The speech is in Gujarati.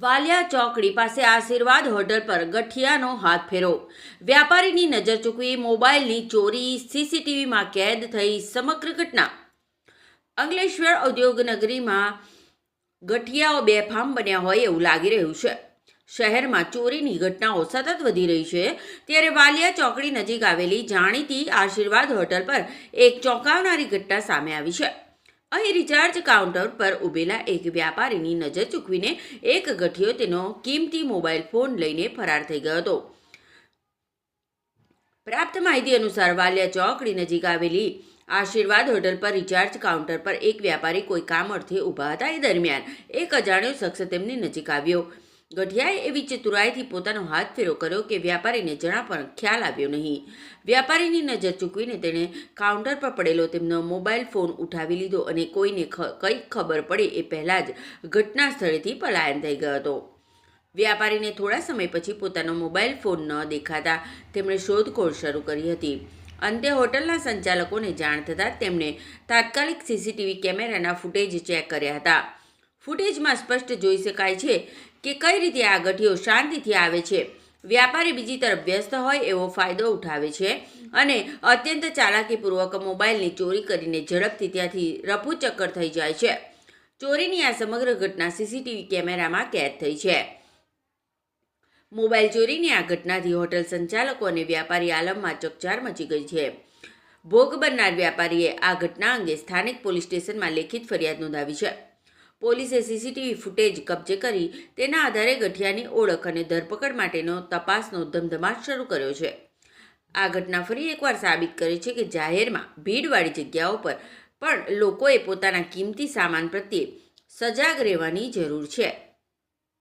વાલિયા ચોકડી પાસે આશીર્વાદ હોટલ પર ગઠિયાનો હાથ ફેરો. વ્યાપારીની નજર ચૂકવી મોબાઈલની ચોરી, સીસીટીવીમાં કેદ થઈ સમગ્ર ઘટના. અંકલેશ્વર ઉદ્યોગનગરીમાં ગઠિયાઓ બેફામ બન્યા હોય એવું લાગી રહ્યું છે. શહેરમાં ચોરીની ઘટનાઓ સતત વધી રહી છે. ત્યારે વાલિયા ચોકડી નજીક આવેલી જાણીતી આશીર્વાદ હોટલ પર એક ચોંકાવનારી ઘટના સામે આવી છે. અહીં રિચાર્જ કાઉન્ટર પર ઊભેલા એક વ્યાપારીની નજર ચૂકવીને એક ગઠિયો તેનો કિંમતી મોબાઈલ ફોન લઈને ફરાર થઈ ગયો હતો. પ્રાપ્ત માહિતી અનુસાર વાલિયા ચોકડી નજીક આવેલી આશીર્વાદ હોટલ પર રિચાર્જ કાઉન્ટર પર એક વ્યાપારી કોઈ કામ અર્થે ઊભા હતા. એ દરમિયાન એક અજાણ્યો શખ્સ તેમની નજીક આવ્યો. ગઠિયાએ એવી ચતુરાઈથી પોતાનો હાથ ફેરો કર્યો કે વ્યાપારીને જણા પણ ખ્યાલ આવ્યો નહીં. વ્યાપારીની નજર ચૂકવીને તેણે કાઉન્ટર પર પડેલો તેમનો મોબાઈલ ફોન ઉઠાવી લીધો અને કોઈને કંઈ ખબર પડે એ પહેલાં જ ઘટના સ્થળેથી પલાયન થઈ ગયો હતો. વ્યાપારીને થોડા સમય પછી પોતાનો મોબાઈલ ફોન ન દેખાતા તેમણે શોધખોળ શરૂ કરી હતી. અંતે હોટલના સંચાલકોને જાણ થતાં તેમણે તાત્કાલિક સીસીટીવી કેમેરાના ફૂટેજ ચેક કર્યા હતા. ફૂટેજમાં સ્પષ્ટ જોઈ શકાય છે કે કઈ રીતે આ ગઠીઓ શાંતિથી આવે છે. વ્યાપારી બીજી તરફ વ્યસ્ત હોય એવો ફાયદો ઉઠાવે છે અને અત્યંત ચાલાકીપૂર્વક મોબાઈલની ચોરી કરીને ઝડપથી ત્યાંથી રફુચક્કર થઈ જાય છે. ચોરીની આ સમગ્ર ઘટના સીસીટીવી કેમેરામાં કેદ થઈ છે. મોબાઈલ ચોરીની આ ઘટનાથી હોટલ સંચાલકો અને વ્યાપારી આલમમાં ચકચાર મચી ગઈ છે. ભોગ બનનાર વ્યાપારીએ આ ઘટના અંગે સ્થાનિક પોલીસ સ્ટેશનમાં લેખિત ફરિયાદ નોંધાવી છે. પોલીસે સીસીટીવી ફૂટેજ કબજે કરી તેના આધારે ગઠિયાની ઓળખ અને ધરપકડ માટેનો તપાસનો ધમધમાટ શરૂ કર્યો છે. આ ઘટના ફરી એકવાર સાબિત કરે છે કે જાહેરમાં ભીડવાળી જગ્યાઓ પર પણ લોકોએ પોતાના કિંમતી સામાન પ્રત્યે સજાગ રહેવાની જરૂર છે.